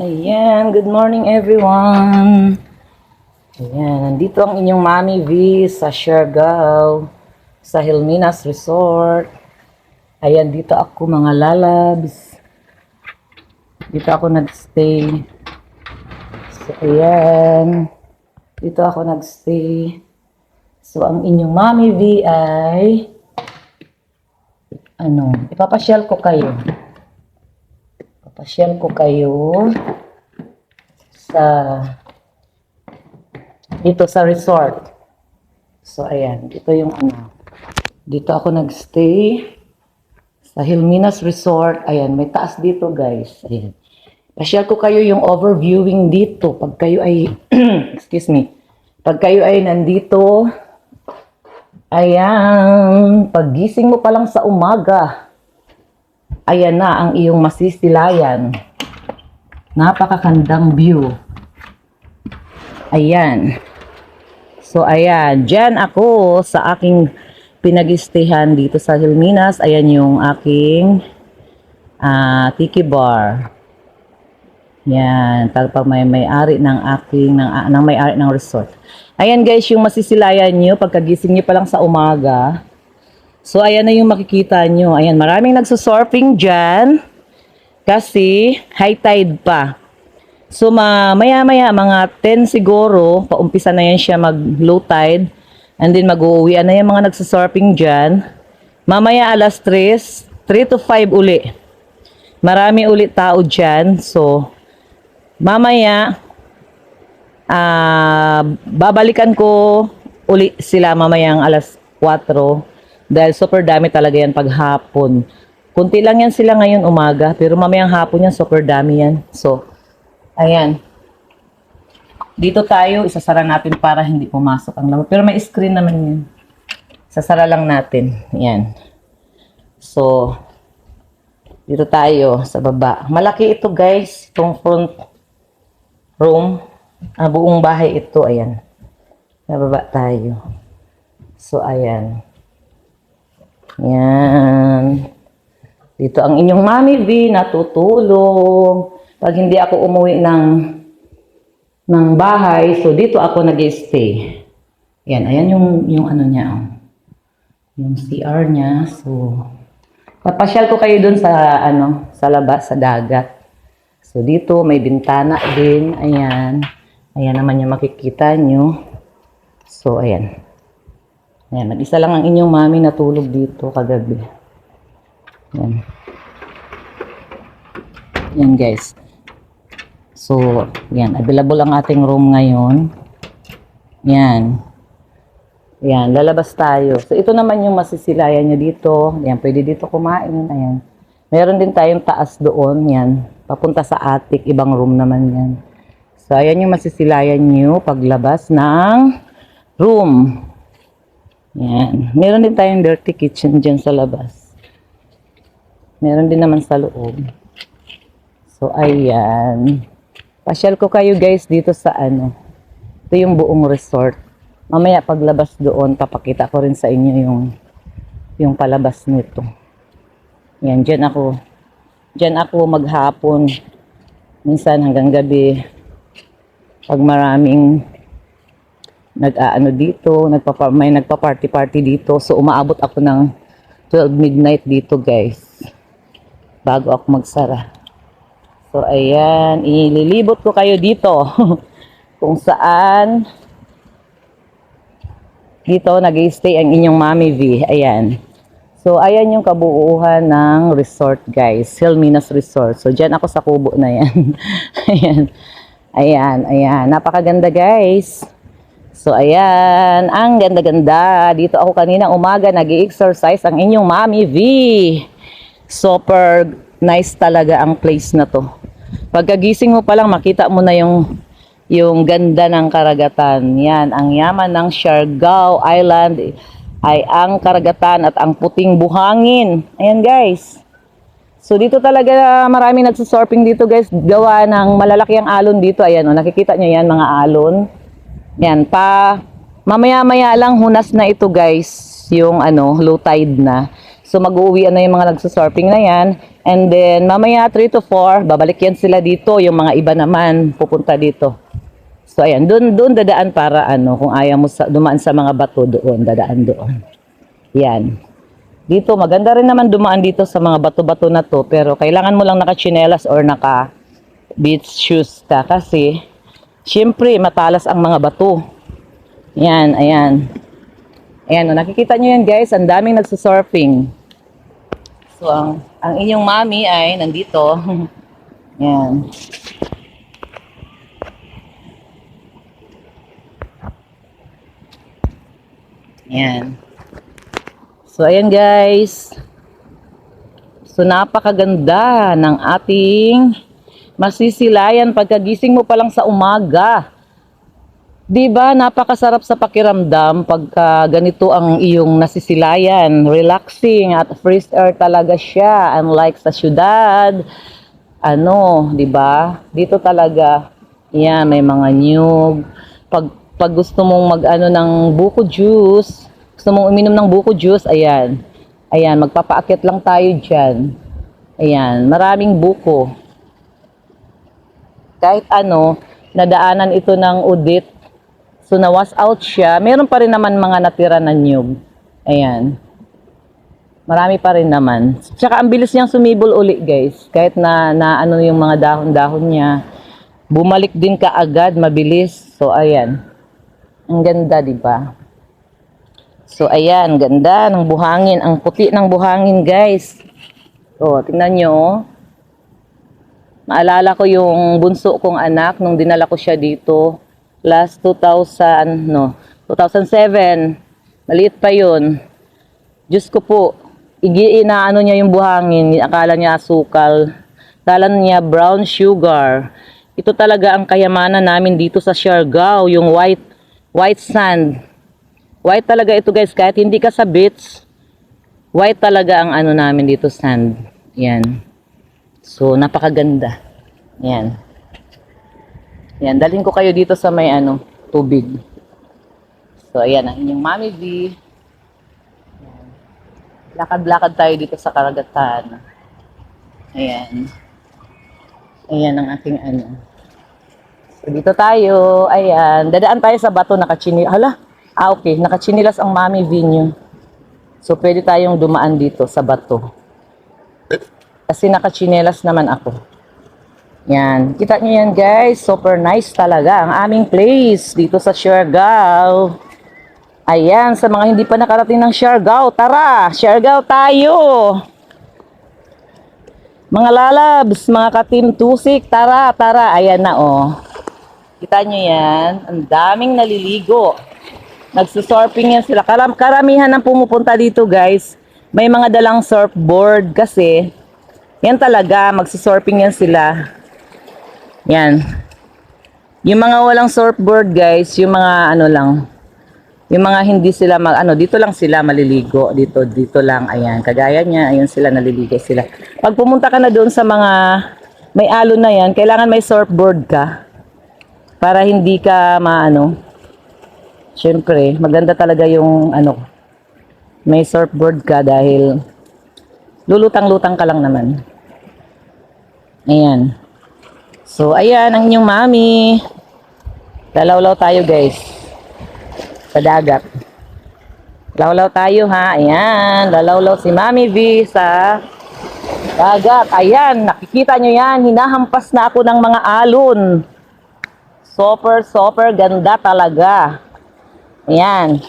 Ayan, good morning everyone. Ayan, nandito ang inyong Mami V sa Siargao, sa Hilminas Resort. Ayan, dito ako mga lalabs. Dito ako nagstay. So, ayan. Dito ako nagstay. So, ang inyong Mami V ay ano, ipapasyal ko kayo. Papasyal ko kayo sa dito sa resort. So ayan, dito yung ano. Dito ako nagstay sa Hilminas Resort. Ayan, may taas dito, guys. Ayan. Pasyal ko kayo yung overviewing dito pag kayo ay excuse me. Pag kayo ay nandito Ayan, paggising mo pa lang sa umaga, ayan na ang iyong masisilayan. Napakakandang view. Ayan. So, ayan. Diyan ako sa aking pinag-istehan dito sa Hilminas. Ayan yung aking ah, tiki bar. Yan. Pag, pag may may-ari ng aking, ng, ah, ng may-ari ng resort. Ayan guys, yung masisilayan nyo pagkagising nyo pa lang sa umaga. So, ayan na yung makikita nyo. Ayan, maraming nagsusurfing dyan. Kasi, high tide pa. So, ma maya-maya, mga 10 siguro, paumpisa na yan siya mag low tide. And then, mag-uwi na yung mga nagsusurfing dyan. Mamaya, alas 3, 3 to 5 uli. Marami ulit tao dyan. So, mamaya, ah babalikan ko uli sila mamayang alas 4 dahil super dami talaga yan pag hapon. Kunti lang yan sila ngayon umaga, pero mamayang hapon yan, super dami yan. So, ayan. Dito tayo, isasara natin para hindi pumasok ang lamok. Pero may screen naman yan. Sasara lang natin. Yan. So, dito tayo sa baba. Malaki ito guys, itong front room. Ah, buong bahay ito, ayan. Nababa tayo. So, ayan. Yan. Dito ang inyong Mami V natutulog. Pag hindi ako umuwi ng ng bahay, so dito ako nag stay Yan, ayan yung, yung ano niya. oh. Yung CR niya. So, papasyal ko kayo dun sa, ano, sa labas, sa dagat. So, dito may bintana din. Ayan. Ayan naman yung makikita nyo. So, ayan. Ayan, mag-isa lang ang inyong mami natulog dito kagabi. Ayan. Ayan, guys. So, ayan. Available ang ating room ngayon. Ayan. Ayan, lalabas tayo. So, ito naman yung masisilayan nyo dito. Ayan, pwede dito kumain. Ayan. Meron din tayong taas doon. Ayan. Papunta sa attic. Ibang room naman yan. So, ayan yung masisilayan nyo paglabas ng room. Yan. Meron din tayong dirty kitchen dyan sa labas. Meron din naman sa loob. So, ayan. Pasyal ko kayo guys dito sa ano. Ito yung buong resort. Mamaya paglabas doon, papakita ko rin sa inyo yung yung palabas nito. Yan, dyan ako. Dyan ako maghapon. Minsan hanggang gabi pag maraming nag-aano dito, nagpapa, may nagpa-party-party dito. So, umaabot ako ng 12 midnight dito, guys. Bago ako magsara. So, ayan. Ililibot ko kayo dito. Kung saan dito nag stay ang inyong Mami V. Ayan. So, ayan yung kabuuhan ng resort, guys. Hilminas Resort. So, dyan ako sa kubo na yan. ayan. Ayan, ayan. Napakaganda, guys. So, ayan. Ang ganda-ganda. Dito ako kanina umaga nag exercise ang inyong Mami V. Super nice talaga ang place na to. Pagkagising mo pa lang, makita mo na yung yung ganda ng karagatan. Yan, ang yaman ng Siargao Island ay ang karagatan at ang puting buhangin. Ayan guys. So dito talaga maraming nagsusurfing dito guys. Gawa ng malalaki ang alon dito. Ayan o, nakikita nyo yan mga alon. Yan, pa mamaya-maya lang hunas na ito guys. Yung ano, low tide na. So mag-uuwian na yung mga nagsusurfing na yan. And then mamaya 3 to 4, babalik yan sila dito. Yung mga iba naman pupunta dito. So ayan, doon doon dadaan para ano, kung ayaw mo sa, dumaan sa mga bato doon, dadaan doon. Yan. Dito maganda rin naman dumaan dito sa mga bato-bato na to, pero kailangan mo lang naka-chinelas or naka beach shoes ka kasi syempre matalas ang mga bato. Yan, ayan. Ayan, oh, nakikita nyo yan guys, ang daming nagsusurfing. So, ang, ang inyong mami ay nandito. yan. Yan. So, ayan guys. So, napakaganda ng ating masisilayan pagkagising mo pa lang sa umaga. 'Di ba? Napakasarap sa pakiramdam pagka ganito ang iyong nasisilayan, relaxing at fresh air talaga siya unlike sa syudad. Ano, 'di ba? Dito talaga yan may mga nyug. Pag pag gusto mong mag-ano ng buko juice, gusto mong uminom ng buko juice, ayan. Ayan, magpapaakyat lang tayo diyan. Ayan, maraming buko kahit ano, nadaanan ito ng udit. So, nawas out siya. Meron pa rin naman mga natira na nyug. Ayan. Marami pa rin naman. Tsaka ang bilis niyang sumibol uli, guys. Kahit na, na ano yung mga dahon-dahon niya. Bumalik din kaagad, mabilis. So, ayan. Ang ganda, di ba? So, ayan. Ganda ng buhangin. Ang puti ng buhangin, guys. So, tingnan nyo, oh. Maalala ko yung bunso kong anak nung dinala ko siya dito last 2000 no 2007 maliit pa yun. Diyos ko po inaano niya yung buhangin akala niya asukal. Akala niya brown sugar. Ito talaga ang kayamanan namin dito sa Siargao yung white white sand. White talaga ito guys kahit hindi ka sa beach white talaga ang ano namin dito sand. Yan So, napakaganda. Yan. Yan, dalhin ko kayo dito sa may ano, tubig. So, ayan ang inyong Mami V. Lakad-lakad tayo dito sa karagatan. Ayan. Ayan ang aking ano. So, dito tayo. Ayan. Dadaan tayo sa bato. Nakachini... Hala. Ah, okay. Nakachinilas ang Mami V. So, pwede tayong dumaan dito sa bato. Kasi nakachinelas naman ako. Yan. Kita niyo yan guys. Super nice talaga ang aming place dito sa Siargao. Ayan. Sa mga hindi pa nakarating ng Siargao, tara! Siargao tayo! Mga lalabs, mga katim tusik, tara, tara. Ayan na oh. Kita niyo yan. Ang daming naliligo. Nagsusurfing yan sila. Karam karamihan ng pumupunta dito guys. May mga dalang surfboard kasi yan talaga, magsusurfing yan sila. Yan. Yung mga walang surfboard guys, yung mga ano lang, yung mga hindi sila mag, ano, dito lang sila maliligo. Dito, dito lang, ayan. Kagaya niya, ayun sila, naliligo sila. Pag pumunta ka na doon sa mga may alon na yan, kailangan may surfboard ka. Para hindi ka maano. Siyempre, maganda talaga yung ano, may surfboard ka dahil lulutang-lutang ka lang naman. Ayan. So, ayan ang inyong mami. Lalawlaw tayo guys. Sa dagat. Lawlaw tayo ha. Ayan. Lalawlaw si Mami V sa dagat. Ayan. Nakikita nyo yan. Hinahampas na ako ng mga alon. Super, super ganda talaga. Ayan.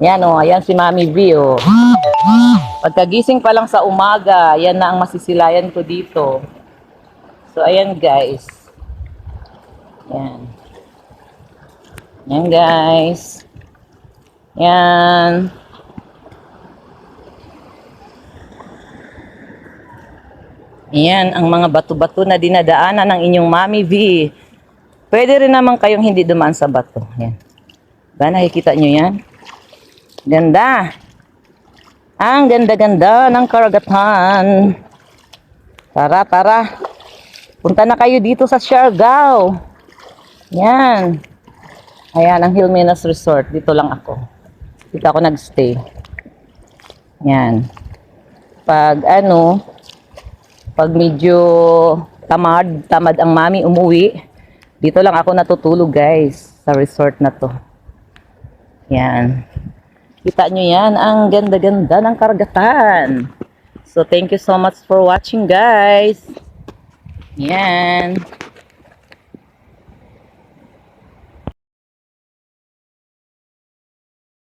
Ayan o. Ayan si Mami V o. Pagkagising pa lang sa umaga, yan na ang masisilayan ko dito. So, ayan guys. Yan. Yan guys. Yan. Yan ang mga bato-bato na dinadaanan ng inyong Mami V. Pwede rin naman kayong hindi dumaan sa bato. Yan. Ba, nakikita nyo yan? Ganda. Ang ganda-ganda ng karagatan. Tara, tara. Punta na kayo dito sa Siargao. Yan. Ayan, ang Hilmenas Resort. Dito lang ako. Dito ako nagstay. Yan. pag ano, pag medyo tamad, tamad ang mami umuwi, dito lang ako natutulog guys, sa resort na to. Yan. Kita nyo yan, ang ganda-ganda ng karagatan. So, thank you so much for watching guys. Yan.